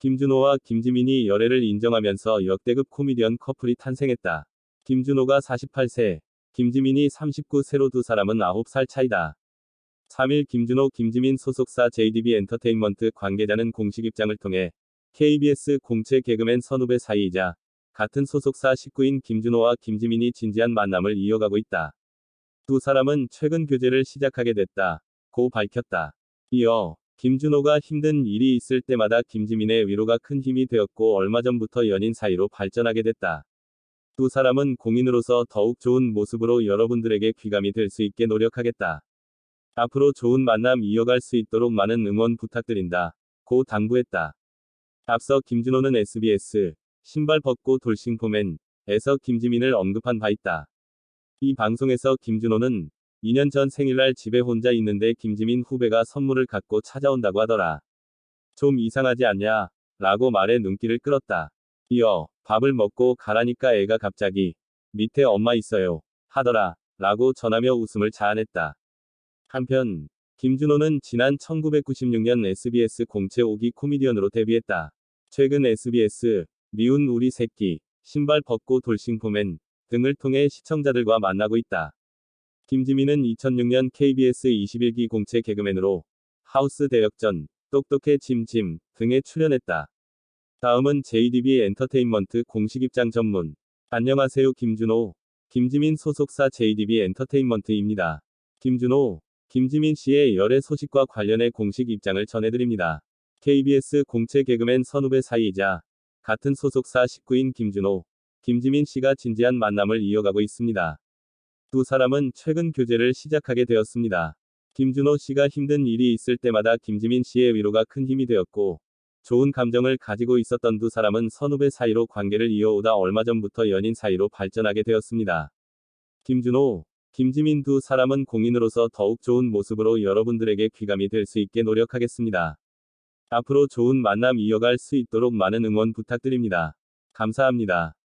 김준호와 김지민이 열애를 인정하면서 역대급 코미디언 커플이 탄생했다. 김준호가 48세, 김지민이 39세로 두 사람은 9살 차이다. 3일 김준호 김지민 소속사 JDB 엔터테인먼트 관계자는 공식 입장을 통해 KBS 공채 개그맨 선후배 사이이자 같은 소속사 식구인 김준호와 김지민이 진지한 만남을 이어가고 있다. 두 사람은 최근 교제를 시작하게 됐다. 고 밝혔다. 이어 김준호가 힘든 일이 있을 때마다 김지민의 위로가 큰 힘이 되었고 얼마 전부터 연인 사이로 발전하게 됐다. 두 사람은 공인으로서 더욱 좋은 모습으로 여러분들에게 귀감이 될 수 있게 노력하겠다. 앞으로 좋은 만남 이어갈 수 있도록 많은 응원 부탁드린다. 고 당부했다. 앞서 김준호는 SBS 신발 벗고 돌싱포맨에서 김지민을 언급한 바 있다. 이 방송에서 김준호는 2년 전 생일날 집에 혼자 있는데 김지민 후배가 선물을 갖고 찾아온다고 하더라. 좀 이상하지 않냐? 라고 말해 눈길을 끌었다. 이어 밥을 먹고 가라니까 애가 갑자기 밑에 엄마 있어요. 하더라. 라고 전하며 웃음을 자아냈다. 한편 김준호는 지난 1996년 SBS 공채 5기 코미디언으로 데뷔했다. 최근 SBS 미운 우리 새끼, 신발 벗고 돌싱포맨 등을 통해 시청자들과 만나고 있다. 김지민은 2006년 KBS 21기 공채 개그맨으로 하우스 대역전, 똑똑해 짐짐 등에 출연했다. 다음은 JDB 엔터테인먼트 공식 입장 전문. 안녕하세요 김준호, 김지민 소속사 JDB 엔터테인먼트입니다. 김준호, 김지민 씨의 열애 소식과 관련해 공식 입장을 전해드립니다. KBS 공채 개그맨 선후배 사이이자 같은 소속사 식구인 김준호, 김지민 씨가 진지한 만남을 이어가고 있습니다. 두 사람은 최근 교제를 시작하게 되었습니다. 김준호 씨가 힘든 일이 있을 때마다 김지민 씨의 위로가 큰 힘이 되었고, 좋은 감정을 가지고 있었던 두 사람은 선후배 사이로 관계를 이어오다 얼마 전부터 연인 사이로 발전하게 되었습니다. 김준호, 김지민 두 사람은 공인으로서 더욱 좋은 모습으로 여러분들에게 귀감이 될 수 있게 노력하겠습니다. 앞으로 좋은 만남 이어갈 수 있도록 많은 응원 부탁드립니다. 감사합니다.